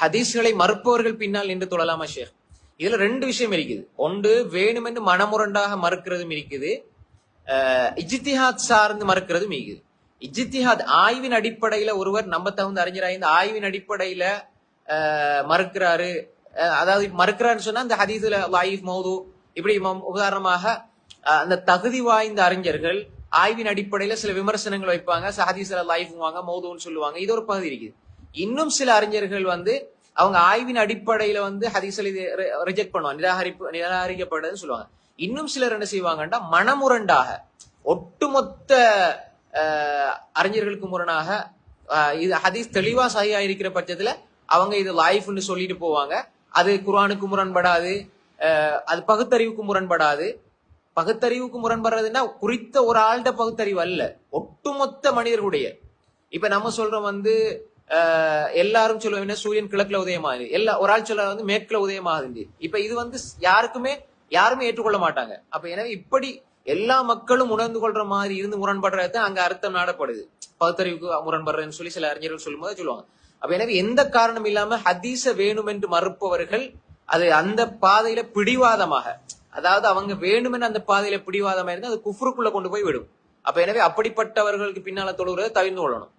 ஹதீஸ்களை மறுப்பவர்கள் பின்னால் நின்று தொழலாமா ஷேக்? இதுல ரெண்டு விஷயம் இருக்குது. ஒன்று வேணுமென்று மனமுரண்டாக மறுக்கிறதும் இருக்குது. இஜித்திஹாத் சார்ந்து மறுக்கிறதும் இருக்குது. இஜித்திஹாத் ஆய்வின் அடிப்படையில ஒருவர் நம்ப தகுந்த அறிஞராக இந்த ஆய்வின் அடிப்படையில மறுக்கிறாரு. அதாவது மறுக்கிறாருன்னு சொன்னா இந்த ஹதீஸ்ல லாயிஃப் மௌது இப்படி உதாரணமாக அந்த தகுதி வாய்ந்த அறிஞர்கள் ஆய்வின் அடிப்படையில சில விமர்சனங்கள் வைப்பாங்க. ஹதீஸ்ல லைஃப்வாங்க மௌதுன்னு சொல்லுவாங்க. இது ஒரு பகுதி இருக்குது. இன்னும் சில அறிஞர்கள் வந்து அவங்க ஆய்வின் அடிப்படையில வந்து ஹதீஸ்ல ரிஜெக்ட் பண்ணுவாங்க. நிராகரிப்பு நிராகரிக்கப்படுதுன்னு சொல்லுவாங்க. இன்னும் சிலர் என்ன செய்வாங்கன்னா மனமுரண்டாக ஒட்டுமொத்த அறிஞர்களுக்கு முரணாக இது ஹதீஸ் தெளிவா சகியா இருக்கிற பட்சத்துல அவங்க இது லைஃப்னு சொல்லிட்டு போவாங்க. அது குரானுக்கு முரண்படாது அது பகுத்தறிவுக்கு முரண்படாது. பகுத்தறிவுக்கு முரண்படுறதுன்னா குறித்த ஒரு ஆள்கிட்ட பகுத்தறிவு அல்ல. ஒட்டுமொத்த மனிதர்களுடைய. இப்ப நம்ம சொல்றோம் வந்து எல்லாரும் சொல்லுவாங்க சூரியன் கிழக்குல உதயமாகுது. எல்லா ஒரு ஆள் சொல்ல வந்து மேற்குல உதயமாகுது இப்ப இது வந்து யாருக்குமே யாருமே ஏற்றுக்கொள்ள மாட்டாங்க. அப்ப எனவே இப்படி எல்லா மக்களும் உணர்ந்து கொள்ற மாதிரி இருந்து முரண்படுறது அங்க அர்த்தம் நாடப்படுது. பகுத்தறிவுக்கு முரண்படுறேன்னு சொல்லி சில அறிஞர்கள் சொல்லும்போது சொல்லுவாங்க. அப்ப எனவே எந்த காரணம் இல்லாம ஹதீச வேணும் என்று மறுப்பவர்கள் அது அந்த பாதையில பிடிவாதமாக அதாவது அவங்க வேணுமென்று அந்த பாதையில பிடிவாதமா இருந்தா அது குஃப்ருக்குள்ள கொண்டு போய் விடும். அப்ப எனவே அப்படிப்பட்டவர்களுக்கு பின்னால தொழுகிறத தவிர்த்து கொள்ளணும்.